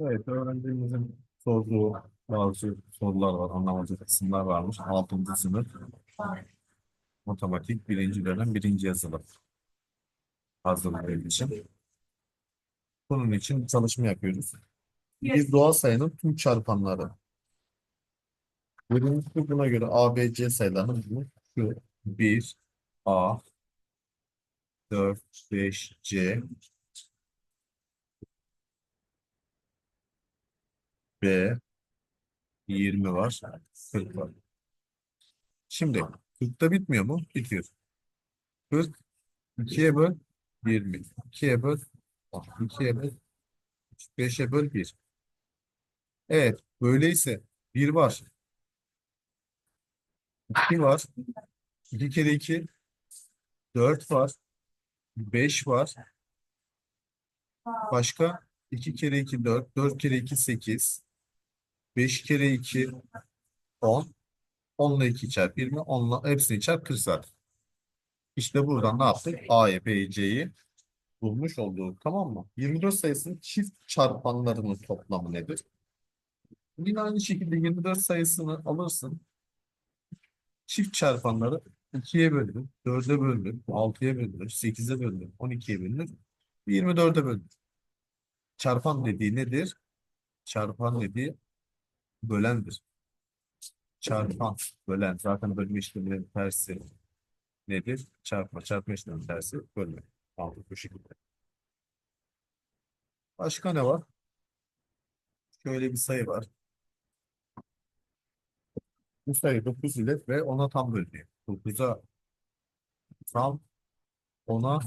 Evet, öğrencimizin sorduğu bazı sorular var, anlamadığı kısımlar varmış. 6. sınıf matematik birinci dönem birinci yazılı hazırlığı için. Bunun için çalışma yapıyoruz. Bir doğal sayının tüm çarpanları. Birincisi buna göre A, B, C sayılarının bu şu 1, A, 4, 5, C, B, 20 var, 40 var. Şimdi 40'ta bitmiyor mu? Bitiyor. 40, 2'ye böl 20, 2'ye böl 10, 2'ye böl 5'e böl 1. Evet, böyleyse 1 var. 2 var. 2 kere 2 4 var. 5 var. Başka 2 kere 2 4, 4 kere 2 8. 5 kere 2 10. 10 ile 2 çarp 20, 10 ile hepsini çarp 40 zaten. İşte buradan ne yaptık? A'yı, B'yi, C'yi bulmuş olduk. Tamam mı? 24 sayısının çift çarpanlarının toplamı nedir? Yine aynı şekilde 24 sayısını alırsın. Çift çarpanları 2'ye bölünür, 4'e bölünür, 6'ya bölünür, 8'e bölünür, 12'ye bölünür, 24'e bölünür. Çarpan dediği nedir? Çarpan dediği bölendir. Çarpan, bölen. Zaten bölme işleminin tersi nedir? Çarpma, çarpma işleminin tersi bölme. Aldık bu şekilde. Başka ne var? Şöyle bir sayı var. Bu sayı 9 ile ve 10'a tam bölünüyor. 9'a tam 10'a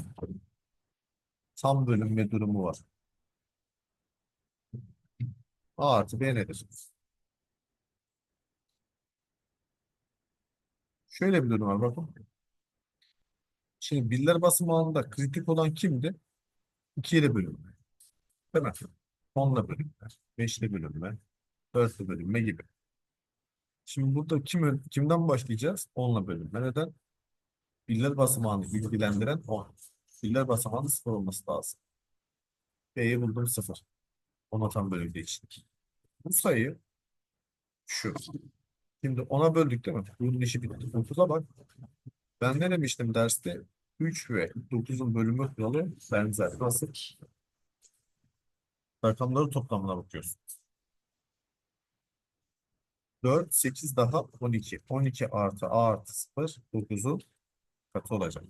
tam bölünme durumu var. A artı B nedir? Şöyle bir durum var bakın. Şimdi birler basamağında kritik olan kimdi? 2 ile bölünme. Değil mi? 10 ile bölünme, 5 ile bölünme, 4 ile bölünme gibi. Şimdi burada kim, kimden başlayacağız? 10 ile bölünme. Neden? Birler basamağını ilgilendiren 10. Birler basamağının 0 olması lazım. B'yi buldum 0. Ona tam bölündüğü için. Bu sayı şu. Şimdi ona böldük değil mi? Bunun işi bitti. 9'a bak. Ben ne demiştim derste? 3 ve 9'un bölümü kuralı benzer. Nasıl? Rakamları toplamına bakıyorsun. 4, 8 daha 12. 12 artı A artı 0, 9'un katı olacak.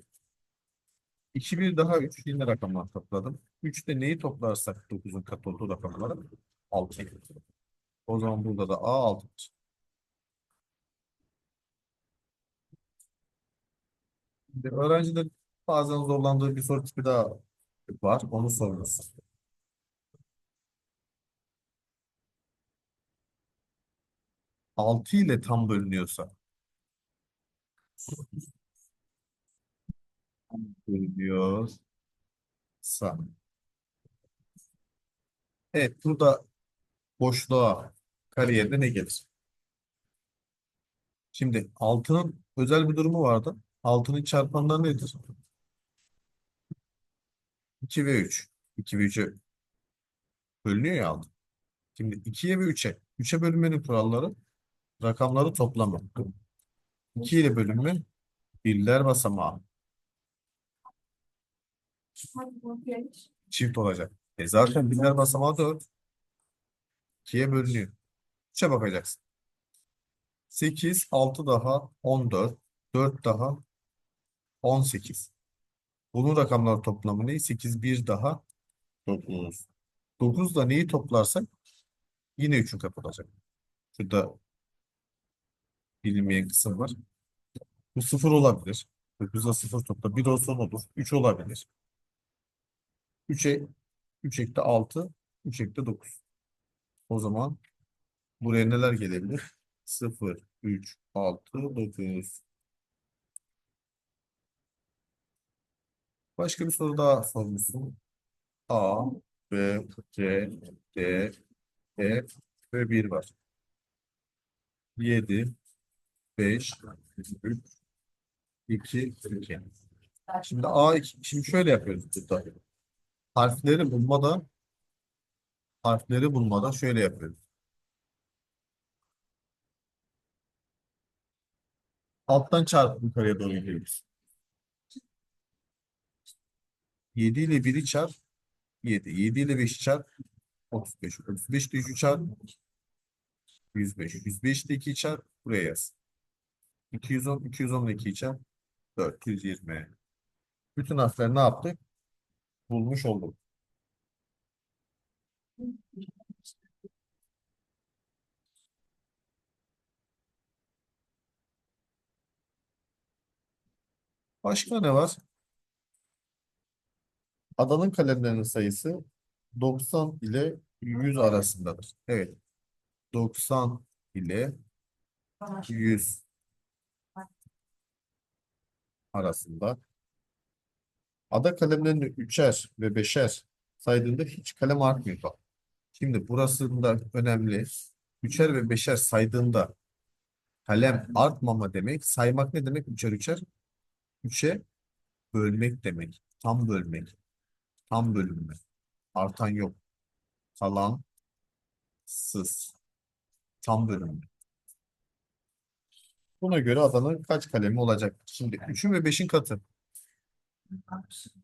2, 1 daha 3. Yine rakamlar topladım. 3'te neyi toplarsak 9'un katı olduğu rakamlara 6. O zaman burada da A 6. Şimdi öğrenciler bazen zorlandığı bir soru tipi daha var. Onu soruyoruz. Altı ile tam bölünüyorsa bölünüyorsa evet burada boşluğa kariyerde ne gelir? Şimdi altının özel bir durumu vardı. Altının çarpanları nedir? 2 ve 3. 2 ve 3'e bölünüyor ya altı. Şimdi 2'ye ve 3'e. 3'e bölünmenin kuralları rakamları toplamı. 2 ile bölünme birler basamağı çift olacak. E zaten birler basamağı 4. 2'ye bölünüyor. 3'e bakacaksın. 8, 6 daha 14, 4 daha 18. Bunun rakamlar toplamı ne? 8, 1 daha 9. 9 da neyi toplarsak yine 3'ün katı olacak. Şurada bilinmeyen kısım var. Bu 0 olabilir. 9'a 0 topla. 1 olsa ne olur? 3 olabilir. 3'e 3 ekle 6, 3 ekle 9. O zaman buraya neler gelebilir? 0, 3, 6, 9. Başka bir soru daha sormuşsun. A, B, C, D, E ve 1 var. 7, 5, 3, 2, 2. Şimdi A, şimdi şöyle yapıyoruz burada. Harfleri bulmada harfleri bulmadan şöyle yapıyoruz. Alttan çarpıp yukarıya doğru gidiyoruz. 7 ile 1'i çarp 7. 7 ile 5'i çarp 35. 35 ile 3'ü çarp 105. 105 ile 2'yi çarp buraya yaz. 210, 210 ile 2'yi çarp 420. Bütün harfleri ne yaptık? Bulmuş olduk. Başka ne var? Adanın kalemlerinin sayısı 90 ile 100 arasındadır. Evet. 90 ile 100 arasında. Ada kalemlerini üçer ve beşer saydığında hiç kalem artmıyor. Bak. Şimdi burasında önemli. Üçer ve beşer saydığında kalem artmama demek. Saymak ne demek? Üçer üçer. Üçe bölmek demek. Tam bölmek. Tam bölünme. Artan yok. Kalan sız. Tam bölünme. Buna göre adanın kaç kalemi olacak? Şimdi 3'ün ve 5'in katı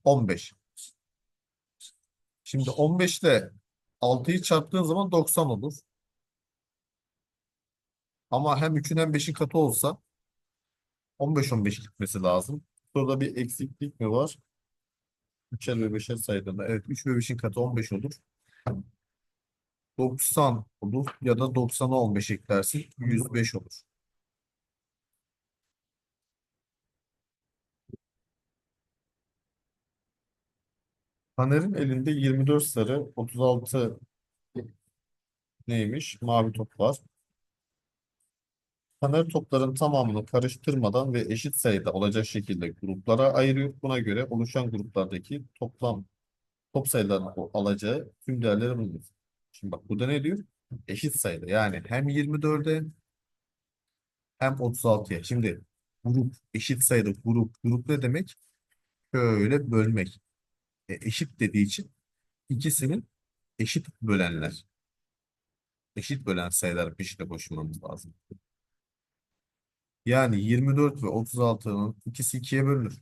15. Şimdi 15 ile 6'yı çarptığın zaman 90 olur. Ama hem 3'ün hem 5'in katı olsa 15-15 gitmesi lazım. Burada bir eksiklik mi var? 3'er ve 5'er saydığında. Evet 3 ve 5'in katı 15 olur. 90 olur ya da 90'a 15 eklersin. 105 olur. Taner'in elinde 24 sarı, 36 neymiş? Mavi top var. Taner topların tamamını karıştırmadan ve eşit sayıda olacak şekilde gruplara ayırıyor. Buna göre oluşan gruplardaki toplam top sayılarının o alacağı tüm değerleri bulunur. Şimdi bak burada ne diyor? Eşit sayıda. Yani hem 24'e hem 36'ya. Şimdi grup eşit sayıda grup. Grup ne demek? Şöyle bölmek. E, eşit dediği için ikisinin eşit bölenler. Eşit bölen sayılar peşine koşmamız lazım. Yani 24 ve 36'nın ikisi 2'ye bölünür.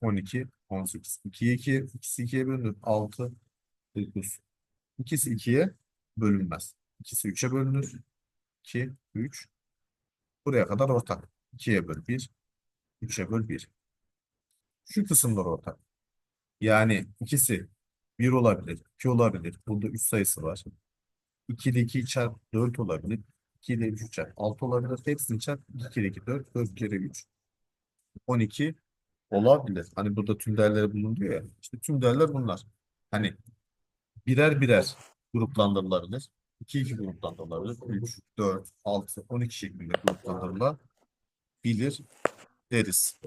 12, 18. 2'ye 2, ikisi 2'ye bölünür. 6, 9. İkisi 2'ye bölünmez. İkisi 3'e bölünür. 2, 3. Buraya kadar ortak. 2'ye böl 1, 3'e böl 1. Şu kısımlar ortak. Yani ikisi 1 olabilir, 2 olabilir. Burada 3 sayısı var. 2 ile 2 çarp 4 olabilir. 2 ile 3 çarp 6 olabilir. Hepsini çarp 2 kere 2 4, 4 kere 3 12 olabilir. Hani burada tüm değerleri bulunduyor ya. İşte tüm değerler bunlar. Hani birer birer gruplandırılabilir. 2 2 gruplandırılabilir. 3, 4, 6, 12 şeklinde gruplandırılabilir deriz.